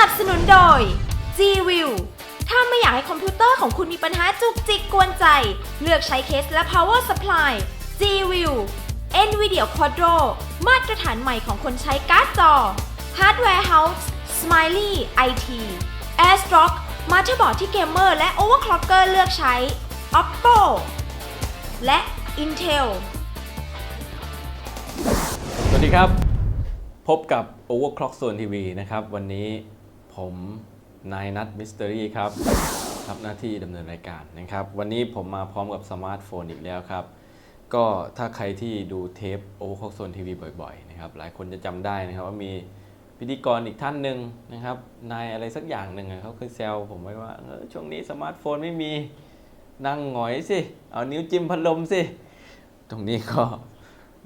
นับสนุนโดย G-View ถ้าไม่อยากให้คอมพิวเตอร์ของคุณมีปัญหาจุกจิกกวนใจ เลือกใช้เคสและ power supply G-View NVIDIA Quadro มาตรฐานใหม่ของคนใช้การ์ดจอ Hardware House Smiley IT AirStrock มาเตอร์บอร์ดที่เกมเมอร์และ overclocker เลือกใช้ Oppo และ Intel สวัสดีครับ พบกับ Overclock Zone TV นะครับ วันนี้ ผมนายนัทมิสเตอรี่ครับรับหน้าที่ดำเนินรายการนะครับ วันนี้ผมมาพร้อมกับสมาร์ทโฟนอีกแล้วครับ ก็ถ้าใครที่ดูเทป Overclock Zone TV บ่อยๆนะครับหลายคนจะจำได้นะครับว่ามีพิธีกรอีกท่านหนึ่งนะครับนายอะไรสักอย่างหนึ่งเขาเคยแซวผมไว้ว่าเออช่วงนี้สมาร์ทโฟนไม่มีนั่งหงอยสิ เอานิ้วจิ้มพัดลมสิ ตรงนี้ก็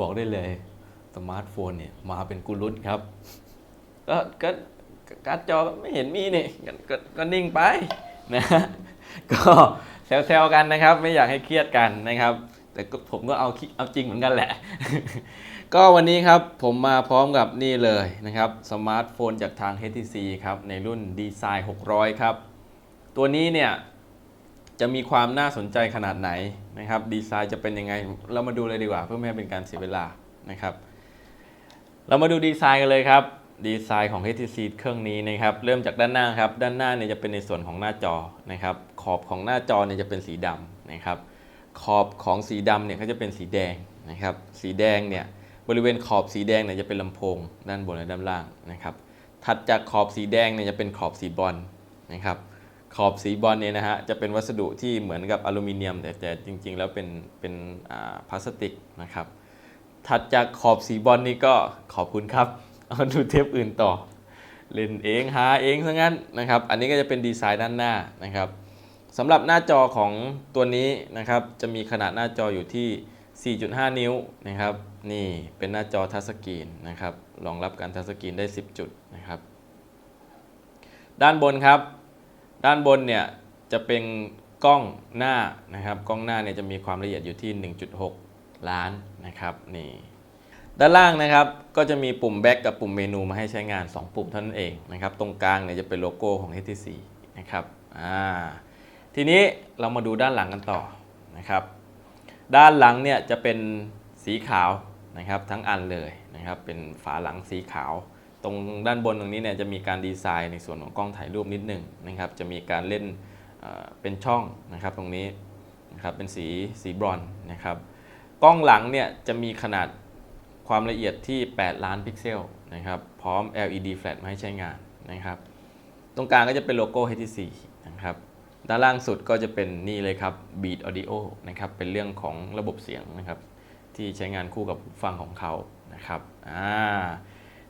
บอกได้เลยสมาร์ทโฟนเนี่ยมาเป็นกุลุตครับก็ก็ การ์ดจอไม่เห็นมีนี่ก็ก็ก็นิ่งไปนะก็แซวๆกันนะครับ ไม่อยากให้เครียดกันนะครับ แต่ผมก็เอาเอาจริงเหมือนกันแหละ ก็วันนี้ครับผมมาพร้อมกับนี่เลยนะครับสมาร์ทโฟนจากทาง HTC ครับ ในรุ่นดีไซน์600 ครับ ตัวนี้เนี่ยจะมีความน่าสนใจขนาดไหนนะครับ ดีไซน์จะเป็นยังไง เรามาดูเลยดีกว่าเพื่อไม่ให้เป็นการเสียเวลานะครับ เรามาดูดีไซน์กันเลยครับ ดีไซน์ของ HTC เครื่องนี้นะครับเริ่มจากด้านหน้าครับด้านหน้าเนี่ยจะเป็นในส่วนของหน้าจอนะครับขอบของหน้าจอเนี่ยจะเป็นสีดำนะครับขอบของสีดำเนี่ยก็จะเป็นสีแดงนะครับสีแดงเนี่ยบริเวณขอบสีแดงเนี่ยจะเป็นลำโพง ด้านบนและด้านล่างนะครับถัดจากขอบสีแดงเนี่ยจะเป็นขอบสีบอลนะครับขอบสีบอลเนี่ยนะฮะจะเป็นวัสดุที่เหมือนกับอลูมิเนียม แต่แต่จริง ๆ แล้วเป็นเป็นพลาสติกนะครับถัดจากขอบสีบอลนี่ก็ขอบคุณครับ เอาดูเทปอื่นต่อ เล่นเองหาเองซะงั้นนะครับ อันนี้ก็จะเป็นดีไซน์ด้านหน้านะครับสำหรับหน้าจอของตัวนี้นะครับ จะมีขนาดหน้าจออยู่ที่ 4.5 นิ้วนะครับ นี่เป็นหน้าจอทัชสกรีนนะครับรองรับการทัชสกรีนได้ 10 จุดนะครับ ด้านบนครับ ด้านบนเนี่ยจะเป็นกล้องหน้านะครับ กล้องหน้าเนี่ยจะมีความละเอียดอยู่ที่ 1.6 ล้านนะครับ นี่ ด้านล่างนะครับก็จะมีปุ่มแบ็กกับปุ่มเมนูมาให้ใช้งาน 2 ปุ่มเท่านั้นเองนะครับตรงกลางเนี่ยจะเป็นโลโก้ของ HTC นะครับอ่าทีนี้เรามาดูด้านหลังกันต่อนะครับด้านหลังเนี่ยจะเป็นสีขาวนะครับทั้งอันเลยนะครับเป็นฝาหลังสีขาว ตรงด้านบนตรงนี้เนี่ยจะมีการดีไซน์ในส่วนของกล้องถ่ายรูปนิดหนึงนะครับจะมีการเล่นเป็นช่องนะครับตรงนี้นะครับเป็นสีสีบรอนนะครับกล้องหลังเนี่ยจะมีขนาด ความละเอียดที่ 8 ล้านพิกเซลนะครับ พร้อม LED flash มาให้ใช้งานนะครับ ตรงกลางก็จะเป็นโลโก้ HTC นะครับ ด้านล่างสุดก็จะเป็นนี่เลยครับ Beat Audio นะครับ เป็นเรื่องของระบบเสียงนะครับ ที่ใช้งานคู่กับหูฟังของเขานะครับ อ่า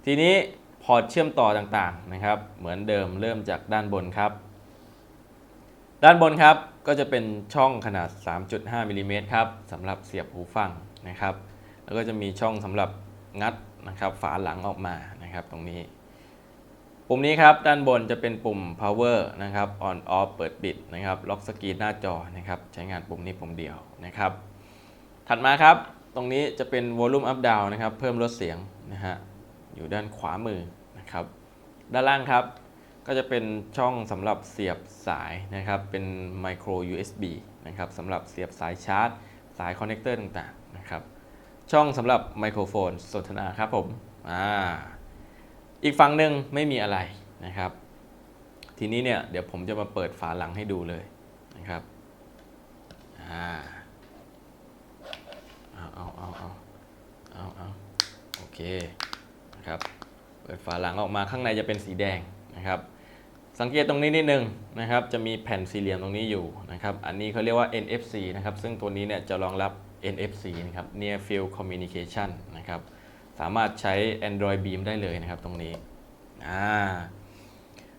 ทีนี้พอร์ตเชื่อมต่อต่างๆนะครับ เหมือนเดิมเริ่มจากด้านบนครับ ด้านบนครับก็จะเป็นช่องขนาด 3.5มิลลิเมตรครับสำหรับเสียบหูฟังนะครับ แล้วก็จะมีช่องสำหรับงัดนะครับฝาหลังออกมานะครับตรงนี้ ปุ่มนี้ครับด้านบนจะเป็นปุ่ม power นะครับ on off เปิดปิดนะครับล็อกสกรีนหน้าจอนะครับใช้งานปุ่มนี้ปุ่มเดียวนะครับ ถัดมาครับตรงนี้จะเป็น volume up down นะครับเพิ่มลดเสียงนะฮะอยู่ด้านขวามือนะครับด้านล่างครับก็จะเป็นช่องสำหรับเสียบสายนะครับเป็น micro USB นะครับสำหรับเสียบสายชาร์จ สายคอนเนคเตอร์ต่างๆนะครับ ช่องสำหรับไมโครโฟนสนทนาครับผมอ่าอีกฝั่งหนึ่งไม่มีอะไรนะครับ ทีนี้เนี่ยเดี๋ยวผมจะมาเปิดฝาหลังให้ดูเลยนะครับอ่าเอาเอาเอาเอาเอาเอาโอเคนะครับเปิดฝาหลังออกมาข้างในจะเป็นสีแดงนะครับ สังเกตตรงนี้นิดนึงนะครับ จะมีแผ่นสี่เหลี่ยมตรงนี้อยู่นะครับ อันนี้เขาเรียกว่า NFC นะครับ ซึ่งตัวนี้เนี่ยจะรองรับ NFC นะครับ Near Field Communication นะครับ สามารถใช้ Android Beam ได้เลยนะครับตรงนี้อ่า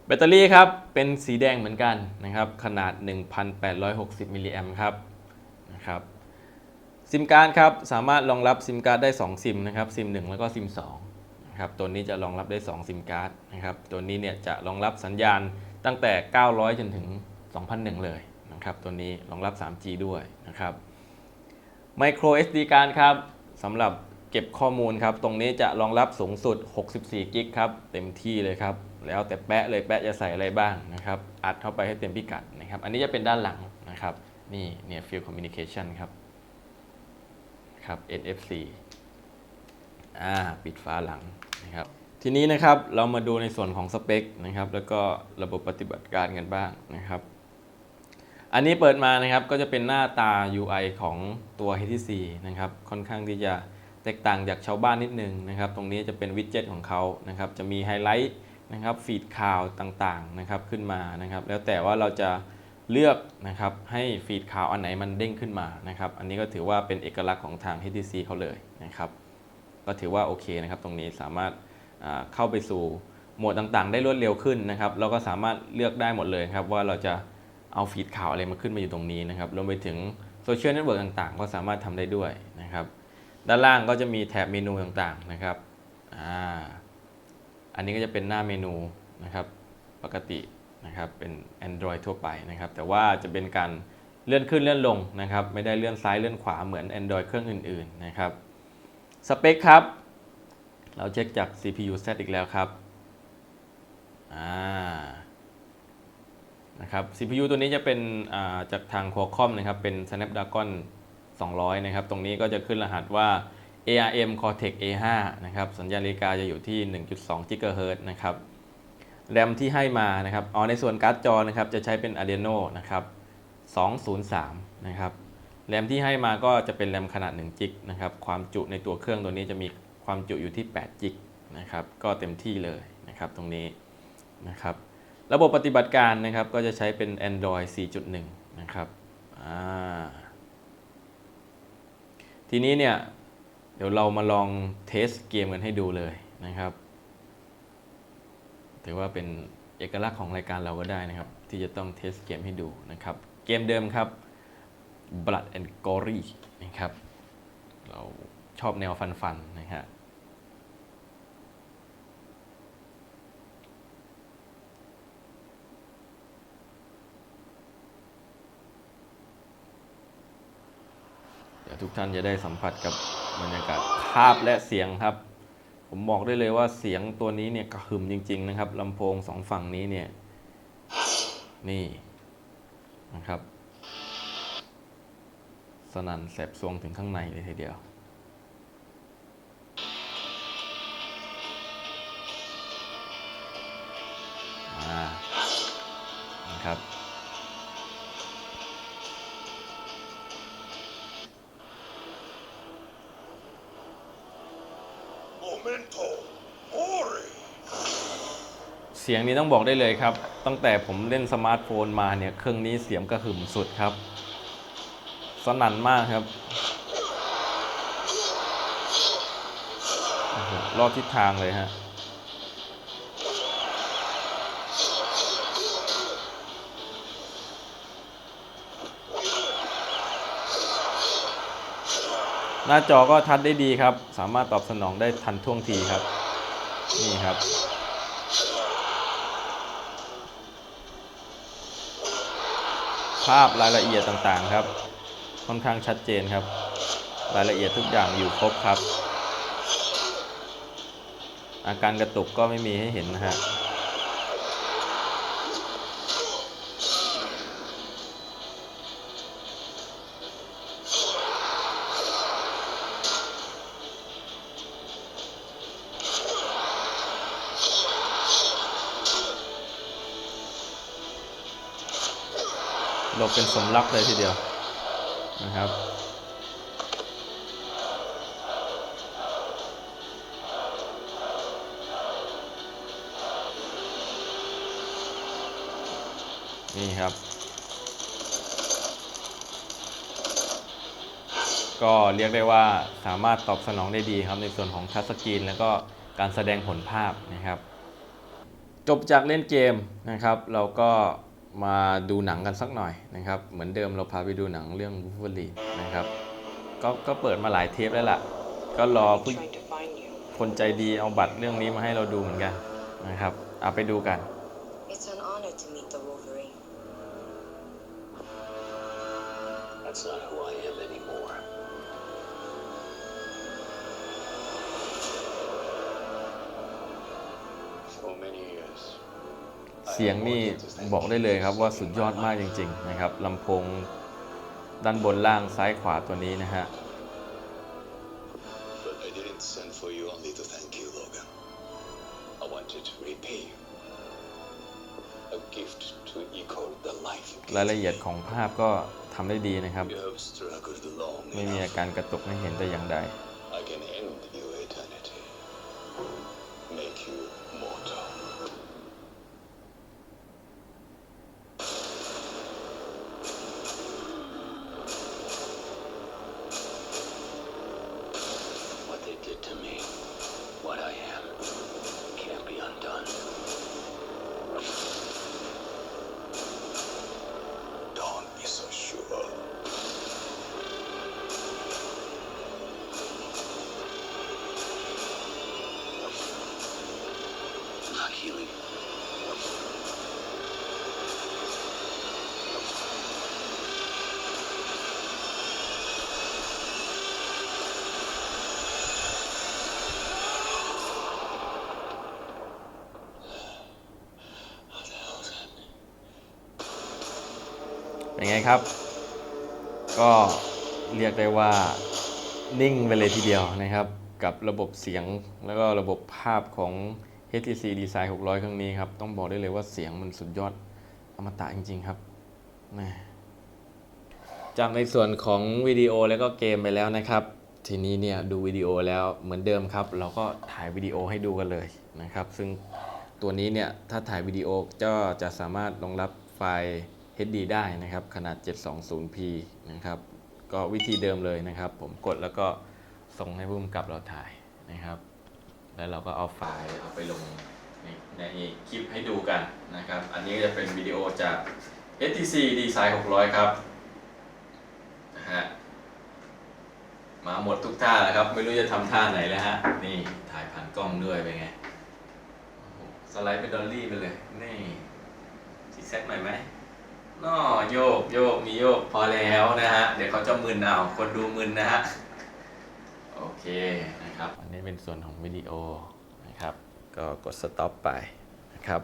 แบตเตอรี่ครับ เป็นสีแดงเหมือนกันนะครับ ขนาด 1,860มิลลิแอมครับนะครับซิมการ์ดครับ สามารถรองรับซิมการ์ดได้ 2 ซิมนะครับซิม 1 แล้วก็ซิม2นะครับตัวนี้จะรองรับได้ 2 ซิมการ์ดนะครับตัวนี้เนี่ยจะรองรับสัญญาณตั้งแต่ 900 จนถึง 2,001 เลยนะครับตัวนี้รองรับ 3G ด้วยนะครับ Micro SD card ครับสำหรับเก็บข้อมูลครับ ตรงนี้จะรองรับสูงสุด 64 กิกครับ เต็มที่เลยครับ แล้วแต่แปะเลยแปะจะใส่อะไรบ้างนะครับ อัดเข้าไปให้เต็มพิกัดนะครับ อันนี้จะเป็นด้านหลังนะครับ นี่เนี่ย Field Communication ครับ ครับ NFC อ่า ปิดฝาหลังนะครับ ทีนี้นะครับ เรามาดูในส่วนของสเปคนะครับ แล้วก็ระบบปฏิบัติการกันบ้างนะครับ อันนี้เปิดมานะครับก็จะเป็นหน้าตา UI ของตัว HTC นะครับค่อนข้างที่จะแตกต่างจากชาวบ้านนิดนึงนะครับ ตรงนี้จะเป็นวิดเจ็ตของเขานะครับ จะมีไฮไลท์นะครับฟีดข่าวต่างๆนะครับขึ้นมานะครับ แล้วแต่ว่าเราจะเลือกนะครับให้ฟีดข่าวอันไหนมันเด้งขึ้นมานะครับ อันนี้ก็ถือว่าเป็นเอกลักษณ์ของทาง HTC เขาเลยนะครับ ก็ถือว่าโอเคนะครับ ตรงนี้สามารถเข้าไปสู่โหมดต่างๆ ได้รวดเร็วขึ้นนะครับ เราก็สามารถเลือกได้หมดเลยครับว่าเราจะ เอาฟีดข่าวอะไรมาขึ้นมาอยู่ตรงนี้นะครับรวมไปถึงโซเชียลเน็ตเวิร์กต่างๆ ก็สามารถทำได้ด้วยนะครับ ด้านล่างก็จะมีแถบเมนูต่างๆนะครับอ่าอันนี้ก็จะเป็นหน้าเมนูนะครับปกตินะครับเป็น Android ทั่วไปนะครับ แต่ว่าจะเป็นการเลื่อนขึ้นเลื่อนลงนะครับ ไม่ได้เลื่อนซ้ายเลื่อนขวาเหมือน Android เครื่องอื่นๆนะครับสเปคครับ เราเช็คจาก CPU Z อีกแล้วครับอ่า นะครับ CPU ตัวนี้จะเป็นจากทาง Qualcomm นะครับ เป็น Snapdragon 200 นะครับ ตรงนี้ก็จะขึ้นรหัสว่า ARM Cortex A5 นะครับ สัญญาณนาฬิกาจะอยู่ที่ 1.2 GHz นะครับ แรมที่ให้มานะครับ อ๋อ ในส่วนการ์ดจอนะครับ จะใช้เป็น Adreno นะครับ 203 นะครับ แรมที่ให้มาก็จะเป็นแรมขนาด1จิกนะครับ ความจุในตัวเครื่องตัวนี้จะมีความจุอยู่ที่8จิกนะครับ ก็เต็มที่เลยนะครับ ตรงนี้นะครับ ระบบปฏิบัติการนะครับก็จะใช้เป็น Android 4.1 นะครับทีนี้เนี่ย เดี๋ยวเรามาลองเทสเกมกันให้ดูเลยนะครับ ถือว่าเป็นเอกลักษณ์ของรายการเราก็ได้นะครับ ที่จะต้องเทสเกมให้ดูนะครับ เกมเดิมครับ Blood and Gory นะครับ เราชอบแนวฟันๆนะฮะเดี๋ยว ทุกท่านจะได้สัมผัสกับบรรยากาศภาพและเสียงครับ ผมบอกได้เลยว่าเสียงตัวนี้เนี่ยกระหึ่มจริง ๆ นะครับลำโพงสองฝั่งนี้เนี่ยนี่นะครับ สนั่นแสบสวงถึงข้างในเลยทีเดียวอ่านะครับ เสียงนี้ต้องบอกได้เลยครับ ตั้งแต่ผมเล่นสมาร์ทโฟนมาเนี่ย เครื่องนี้เสียงกระหึ่มสุดครับ สนั่นมากครับโอ้โหรอบทิศทางเลยฮะ หน้าจอก็ทัดได้ดีครับ สามารถตอบสนองได้ทันท่วงทีครับ นี่ครับภาพรายละเอียดต่างๆครับ ค่อนข้างชัดเจนครับ รายละเอียดทุกอย่างอยู่ครบครับ อาการกระตุกก็ไม่มีให้เห็นนะฮะ บเป็นสมรักเลยทีเดียวนะครับนี่ครับ ก็เรียกได้ว่าสามารถตอบสนองได้ดีครับในส่วนของทัชสกรีนแล้วก็การแสดงผลภาพนะครับ จบจากเล่นเกมนะครับ เราก็ มาดูหนังกันสักหน่อยนะครับ เหมือนเดิมเราพาไปดูหนังเรื่องวูฟเวอรีนนะครับ ก็ก็เปิดมาหลายเทปแล้วล่ะ ก็รอผู้คนใจดีเอาบัตรเรื่องนี้มาให้เราดูเหมือนกันนะครับเอาไปดูกัน เสียงนี่บอกได้เลยครับว่าสุดยอดมากจริง ๆ นะครับลำโพงด้านบนล่างซ้ายขวาตัวนี้นะฮะ But I didn't send for you only to thank you, Logan. I wanted to repay you. A gift to equal the life you ราย gave ละเอียด me. ของภาพก็ทำได้ดีนะครับ You have struggled long ไม่มีอา enough. การกระตุกให้เห็นแต่อย่างใด I can end your eternity. Make you mortal. เป็นไงครับ ก็เรียกได้ว่านิ่งไปเลยทีเดียวนะครับ กับระบบเสียงแล้วก็ระบบภาพของ HTC Design 600 เครื่องนี้ครับ ต้องบอกได้เลยว่าเสียงมันสุดยอดอมตะจริง ๆ ครับแหม่จากในส่วนของวิดีโอแล้วก็เกมไปแล้วนะครับ ทีนี้เนี่ยดูวิดีโอแล้วเหมือนเดิมครับ เราก็ถ่ายวิดีโอให้ดูกันเลยนะครับ ซึ่งตัวนี้เนี่ยถ้าถ่ายวิดีโอก็จะสามารถรองรับไฟล์ HD ได้นะครับ ขนาด 720p นะครับ ก็วิธีเดิมเลยนะครับ ผมกดแล้วก็ส่งให้ผู้กำกับเราถ่ายนะครับ แล้วเราก็เอาไฟล์เอาไปลงในในคลิปให้ดูกันนะครับ อันนี้จะเป็นวิดีโอจาก HTC Design 600 ครับนะฮะมาหมดทุกท่าแล้วครับ ไม่รู้จะทำท่าไหนแล้วฮะ นี่ถ่ายผ่านกล้องด้วยเป็นไงสไลด์เป็นดอลลี่ไปเลย นี่ซีเซ็ตใหม่ไหม นอโยกโยกมีโยกพอแล้วนะฮะ เดี๋ยวเขาจะมึนเอาคนดูมึนนะฮะ โอเคนะครับ อันนี้เป็นส่วนของวิดีโอนะครับ ก็กด stop ไปนะครับ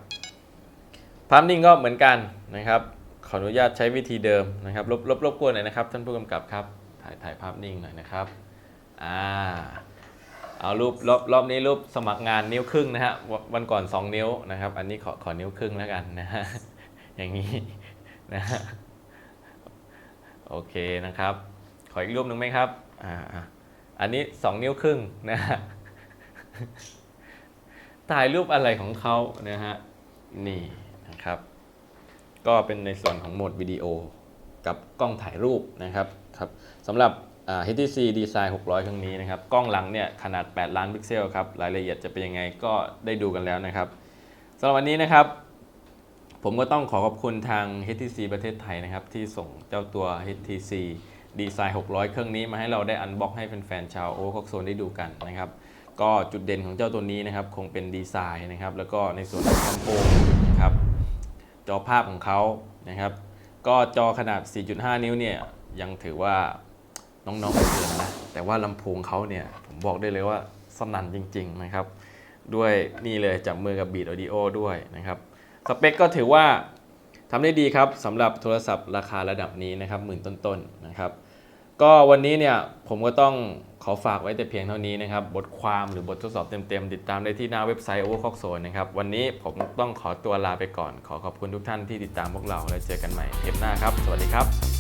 ภาพนิ่งก็เหมือนกันนะครับ ขออนุญาตใช้วิธีเดิมนะครับ ลบลบลบกวนหน่อยนะครับ ท่านผู้กำกับครับ ถ่ายถ่ายภาพนิ่งหน่อยนะครับ อ่า เอารูปรอบรอบนี้รูปสมัครงานนิ้วครึ่งนะฮะ วันวันก่อน 2 นิ้วนะครับ อันนี้ขอขอนิ้วครึ่งแล้วกันนะฮะ อย่างนี้ นะฮะโอเคนะครับ ขออีกรูปหนึ่งไหมครับอ่าอันนี้2นิ้วครึ่งนะฮะถ่ายรูปอะไรของเขานะฮะนี่นะครับ ก็เป็นในส่วนของโหมดวิดีโอกับกล้องถ่ายรูปนะครับครับสำหรับ HTC Design 600 ครั้งนี้นะครับ กล้องหลังเนี่ยขนาด 8 ล้านพิกเซลครับ รายละเอียดจะเป็นยังไงก็ได้ดูกันแล้วนะครับสำหรับวันนี้นะครับ ผมก็ต้องขอขอบคุณทาง HTC ประเทศไทยนะครับ ที่ส่งเจ้าตัว HTC Design 600 เครื่องนี้มาให้เราได้อันบ็อกให้แฟนๆชาวโอคอกโซนได้ดูกันนะครับ ก็จุดเด่นของเจ้าตัวนี้นะครับ คงเป็นดีไซน์นะครับ แล้วก็ในส่วนของลำโพงนะครับจอภาพของเขานะครับ ก็จอขนาด 4.5 นิ้วเนี่ยยังถือว่าน้องๆไม่เกินนะแต่ว่าลำโพงเขาเนี่ยผมบอกได้เลยว่าสนั่นจริง ๆ นะครับ ด้วยนี่เลยจับมือกับ Beat Audio ด้วยนะครับ สเปคก็ถือว่าทำได้ดีครับสำหรับโทรศัพท์ราคาระดับนี้นะครับหมื่นต้นๆนะครับก็วันนี้เนี่ยผมก็ต้องขอฝากไว้แต่เพียงเท่านี้นะครับ บทความหรือบททดสอบเต็มๆ ติดตามได้ที่หน้าเว็บไซต์ Overclock Zone นะครับ วันนี้ผมต้องขอตัวลาไปก่อน ขอขอบคุณทุกท่านที่ติดตามพวกเรา และเจอกันใหม่เทปหน้าครับ สวัสดีครับ